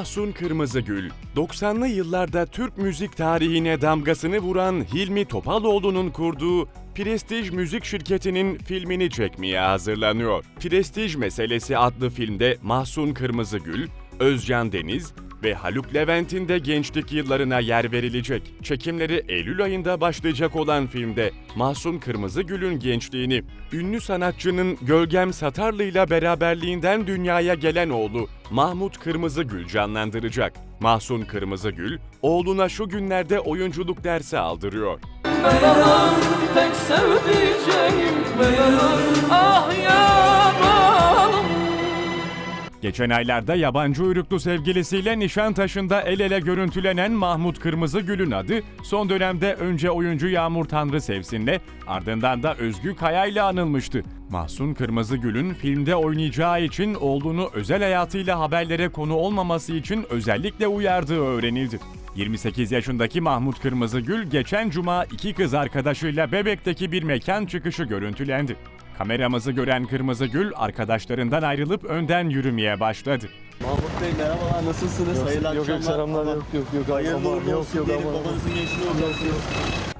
Mahsun Kırmızıgül, 90'lı yıllarda Türk müzik tarihine damgasını vuran Hilmi Topaloğlu'nun kurduğu Prestij Müzik Şirketi'nin filmini çekmeye hazırlanıyor. Prestij Meselesi adlı filmde Mahsun Kırmızıgül, Özcan Deniz ve Haluk Levent'in de gençlik yıllarına yer verilecek. Çekimleri Eylül ayında başlayacak olan filmde Mahsun Kırmızıgül'ün gençliğini ünlü sanatçının Gölgem Satarlı ile beraberliğinden dünyaya gelen oğlu Mahmut Kırmızıgül canlandıracak. Mahsun Kırmızıgül, oğluna şu günlerde oyunculuk dersi aldırıyor. Beyanan tek sevdiceğim beyanan ah Geçen aylarda yabancı uyruklu sevgilisiyle Nişantaşı'nda el ele görüntülenen Mahmut Kırmızıgül'ün adı son dönemde önce oyuncu Yağmur Tanrı Sevsin'le ardından da Özgü Kaya ile anılmıştı. Mahsun Kırmızıgül'ün filmde oynayacağı için oğlunu özel hayatıyla haberlere konu olmaması için özellikle uyardığı öğrenildi. 28 yaşındaki Mahmut Kırmızıgül geçen cuma iki kız arkadaşıyla Bebek'teki bir mekan çıkışı görüntülendi. Kameramızı gören Kırmızıgül arkadaşlarından ayrılıp önden yürümeye başladı. Mahmut Bey merhabalar nasılsınız? Hayırlı Yok yok akşamlar. selamlar yok yok yok. Hayırlı aman, uğurlu yok olsun yok diyelim. aman. Babanızın gençliği olacaksınız.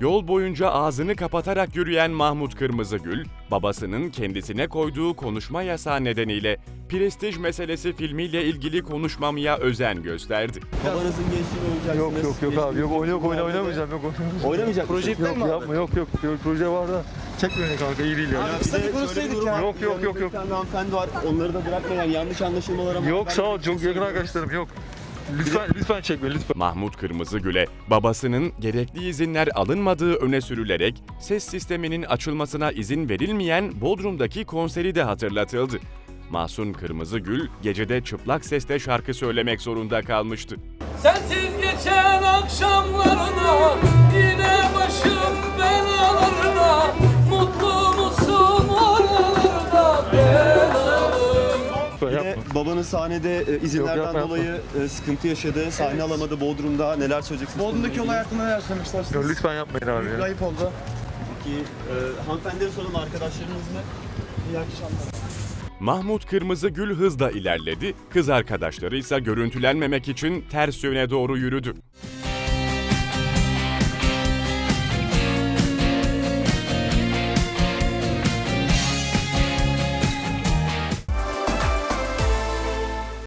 Yol boyunca ağzını kapatarak yürüyen Mahmut Kırmızıgül, babasının kendisine koyduğu konuşma yasağı nedeniyle Prestij Meselesi filmiyle ilgili konuşmamaya özen gösterdi. Babanızın gençliğini Yok oynayacaksınız. yok yok abi yok oyna yok oyna filmlerde de- oynamayacağım yok oynamayacağım. Oynamayacak Proje mısınız? yok yapma yok yok yok proje var da beni kanka iyi değil ya. Ya bir de durum var. Yok, yok, yok, yok. Bir tane hanımefendi var. Onları da bırakmayan yanlış anlaşılmalara Yok sağ ol çok yakın arkadaşlarım yok. Lütfen lütfen çekme lütfen. Mahmut Kırmızıgül'e babasının gerekli izinler alınmadığı öne sürülerek ses sisteminin açılmasına izin verilmeyen Bodrum'daki konseri de hatırlatıldı. Mahsun Kırmızıgül gecede çıplak sesle şarkı söylemek zorunda kalmıştı. Sensiz geçen akşamlarına yapma. babanın sahnede e, izinlerden Yok, yapma, dolayı e, sıkıntı yaşadı. Sahne alamadı Bodrum'da. Neler söyleyeceksiniz? Bodrum'daki olay hakkında neler söylemek Ya istersiniz? lütfen yapmayın abi ya. Ayıp oldu. Peki e, hanımefendileri soralım arkadaşlarınız mı? İyi akşamlar. Mahmut Kırmızıgül hızla ilerledi, kız arkadaşları ise görüntülenmemek için ters yöne doğru yürüdü.